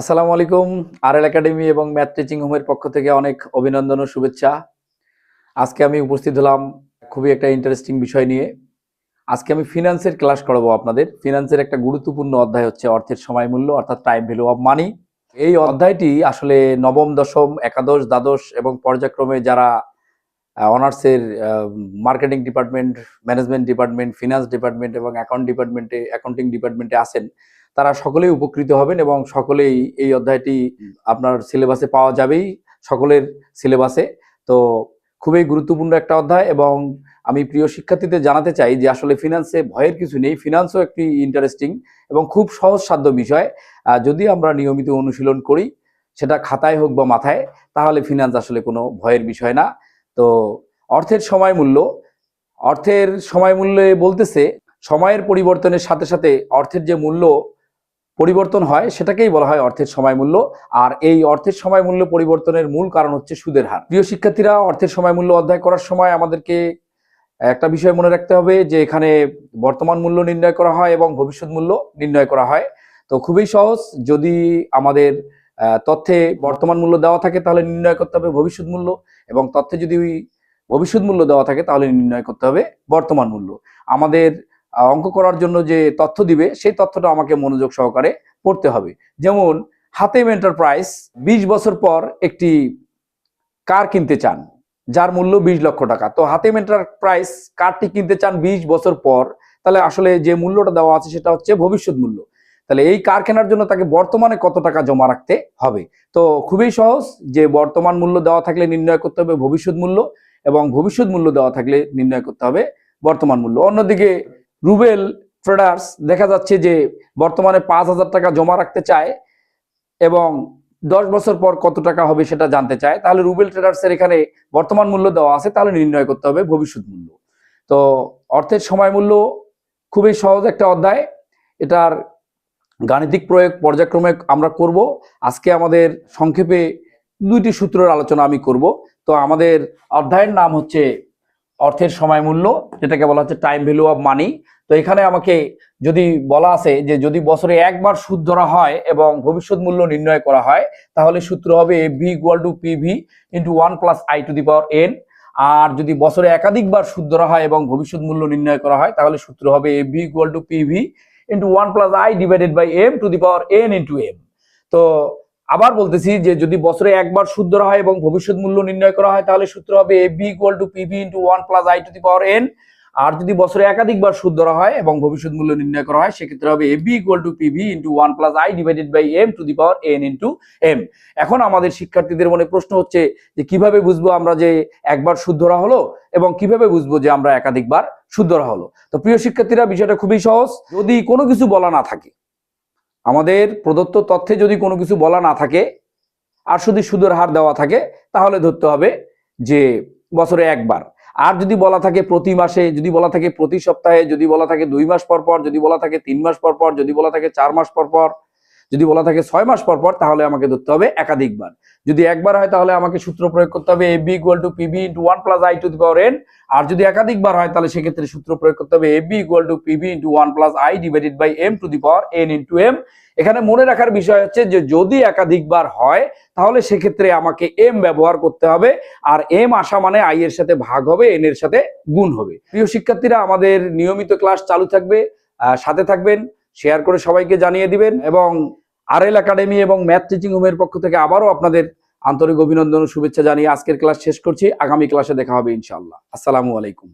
আসসালামু আলাইকুম R L academy এবং ম্যাথ টিচিং হোমের পক্ষ থেকে অনেক অভিনন্দন ও শুভেচ্ছা। আজকে আমি উপস্থিত হলাম খুবই একটা ইন্টারেস্টিং বিষয় নিয়ে। আজকে আমি ফিনান্সের ক্লাস করাবো আপনাদের। ফিনান্সের একটা গুরুত্বপূর্ণ অধ্যায় হচ্ছে অর্থের সময় মূল্য, অর্থাৎ টাইম ভ্যালু অফ মানি এই অধ্যায়টি আসলে নবম, দশম, একাদশ, দ্বাদশ এবং পর্যায়ক্রমে যারা অনার্সের marketing department management department finance department এবং অ্যাকাউন্ট ডিপার্টমেন্টে অ্যাকাউন্টিং ডিপার্টমেন্টে আছেন তারা সকলেই উপকৃত হবেন এবং সকলেই এই অধ্যায়টি আপনার সিলেবাসে পাওয়া যাবেই সকলের সিলেবাসে। তো খুবই গুরুত্বপূর্ণ একটা অধ্যায় এবং আমি প্রিয় শিক্ষার্থীদের জানাতে চাই যে আসলে ফিনান্সে ভয়ের কিছু নেই ফিনান্সও একটি ইন্টারেস্টিং এবং খুব সহজসাধ্য বিষয়। যদি আমরা নিয়মিত অনুশীলন করি সেটা খাতায় হোক বা মাথায় তাহলে ফিনান্স আসলে কোনো ভয়ের বিষয় না। তো অর্থের সময় মূল্য অর্থের সময় মূল্যে বলতেছে সময়ের পরিবর্তনের সাথে সাথে অর্থের যে মূল্য পরিবর্তন হয়, সেটাকেই বলা হয় অর্থের সময় মূল্য আর এই অর্থের সময় মূল্য পরিবর্তনের মূল কারণ হচ্ছে সুদের হার। প্রিয় শিক্ষার্থীরা, অর্থের সময় মূল্য অধ্যায় করার সময় আমাদেরকে একটা বিষয় মনে রাখতে হবে যে, এখানে বর্তমান মূল্য নির্ণয় করা হয় এবং ভবিষ্যৎ মূল্য নির্ণয় করা হয়। তো খুবই সহজ, যদি আমাদের তথ্যে বর্তমান মূল্য দেওয়া থাকে তাহলে নির্ণয় করতে হবে ভবিষ্যৎ মূল্য এবং তথ্যে যদি ভবিষ্যৎ মূল্য দেওয়া থাকে তাহলে নির্ণয় করতে হবে বর্তমান মূল্য। আমাদের অঙ্ক করার জন্য যে তথ্য দিবে, সেই তথ্যটা আমাকে মনোযোগ সহকারে পড়তে হবে। যেমন, হাতেম এন্টারপ্রাইজ বিশ বছর পর একটি কার কিনতে চান, যার মূল্য বিশ লক্ষ টাকা। তো হাতেম এন্টারপ্রাইজ কারটি কিনতে চান বিশ বছর পর, তাহলে আসলে যে মূল্যটা দেওয়া আছে সেটা হচ্ছে ভবিষ্যৎ মূল্য। তাহলে এই কার কেনার জন্য তাকে বর্তমানে কত টাকা জমা রাখতে হবে? তো খুবই সহজ, যে বর্তমান মূল্য দেওয়া থাকলে নির্ণয় করতে হবে ভবিষ্যৎ মূল্য, এবং ভবিষ্যৎ মূল্য দেওয়া থাকলে নির্ণয় করতে হবে বর্তমান মূল্য। অন্যদিকে রুবেল ট্রেডার্স দেখা যাচ্ছে যে বর্তমানে পাঁচ হাজার টাকা জমা রাখতে চায় এবং দশ বছর পর কত টাকা হবে সেটা জানতে চায়। তাহলে রুবেল ট্রেডার্সের এখানে বর্তমান মূল্য দেওয়া আছে, তাহলে নির্ণয় করতে হবে ভবিষ্যৎ মূল্য। তো অর্থের সময় মূল্য খুবই সহজ একটা অধ্যায়। এটার গাণিতিক প্রয়োগ পর্যায়ক্রমে আমরা করব। আজকে আমাদের সংক্ষেপে দুইটি সূত্রের আলোচনা আমি করব। তো আমাদের অধ্যায়ের নাম হচ্ছে অর্থের সময় মূল্য, যেটাকে বলা হচ্ছে টাইম ভ্যালু অফ মানি তো এখানে আমাকে যদি বলা আছে যে যদি বছরে একবার সুদ ধরা হয় এবং ভবিষ্যৎ মূল্য নির্ণয় করা হয়, তাহলে সূত্র হবে A V equal to P V into one plus I to the power N আর যদি বছরে একাধিকবার সুদ ধরা হয় এবং ভবিষ্যৎ মূল্য নির্ণয় করা হয়, তাহলে সূত্র হবে A V equal to P V into one plus I divided by M to the power N into M তো আবার বলতেছি যে যদি বছরে একবার সুদ ধরা হয় এবং ভবিষ্যৎ মূল্য নির্ণয় করা হয়, তাহলে সূত্র হবে A B equal to PV into one plus I to the power N আর যদি বছরে একাধিকবার সুদ ধরা হয় এবং ভবিষ্যৎ মূল্য নির্ণয় করা হয়, সেক্ষেত্রে হবে A B equal to PV into one plus I divided by M to the power N into M এখন আমাদের শিক্ষার্থীদের মনে প্রশ্ন হচ্ছে যে কীভাবে বুঝব আমরা যে একবার সুদ ধরা হলো এবং কীভাবে বুঝব যে আমরা একাধিকবার সুদ ধরা হলো? তো প্রিয় শিক্ষার্থীরা, বিষয়টা খুবই সহজ। যদি কোনো কিছু বলা না থাকে আমাদের প্রদত্ত তথ্যে যদি কোনো কিছু বলা না থাকে, আর শুধু সুদের হার দেওয়া থাকে, তাহলে ধরতে হবে যে বছরে একবার। আর যদি বলা থাকে প্রতি মাসে, যদি বলা থাকে প্রতি সপ্তাহে, যদি বলা থাকে দুই মাস পর পর, যদি বলা থাকে তিন মাস পর পর, যদি বলা থাকে চার মাস পর পর যদি বলা থাকে ছয় মাস পর পর, তাহলে আমাকে ধরতে হবে একাধিকবার। যদি একবার হয়, তাহলে আমাকে সূত্র প্রয়োগ করতে হবে A B equal to PB into one plus I to the power N আর যদি একাধিকবার হয়, তাহলে সেক্ষেত্রে সূত্র প্রয়োগ করতে হবে A B equal to PB into one plus I divided by M to the power N into M এখানে মনে রাখার বিষয় হচ্ছে যে, যদি একাধিকবার হয়, তাহলে সেক্ষেত্রে আমাকে এম ব্যবহার করতে হবে। আর এম আসা মানে আই এর সাথে ভাগ হবে এন এর সাথে গুণ হবে। প্রিয় শিক্ষার্থীরা, আমাদের নিয়মিত ক্লাস চালু থাকবে। সাথে থাকবেন শেয়ার করে সবাইকে জানিয়ে দিবেন এবং আর এল একাডেমি এবং ম্যাথ টিচিং হোমের পক্ষ থেকে আবারও আপনাদের আন্তরিক অভিনন্দন ও শুভেচ্ছা জানিয়ে আজকের ক্লাস শেষ করছি। আগামী ক্লাসে দেখা হবে ইনশাআল্লাহ। আসসালামু আলাইকুম।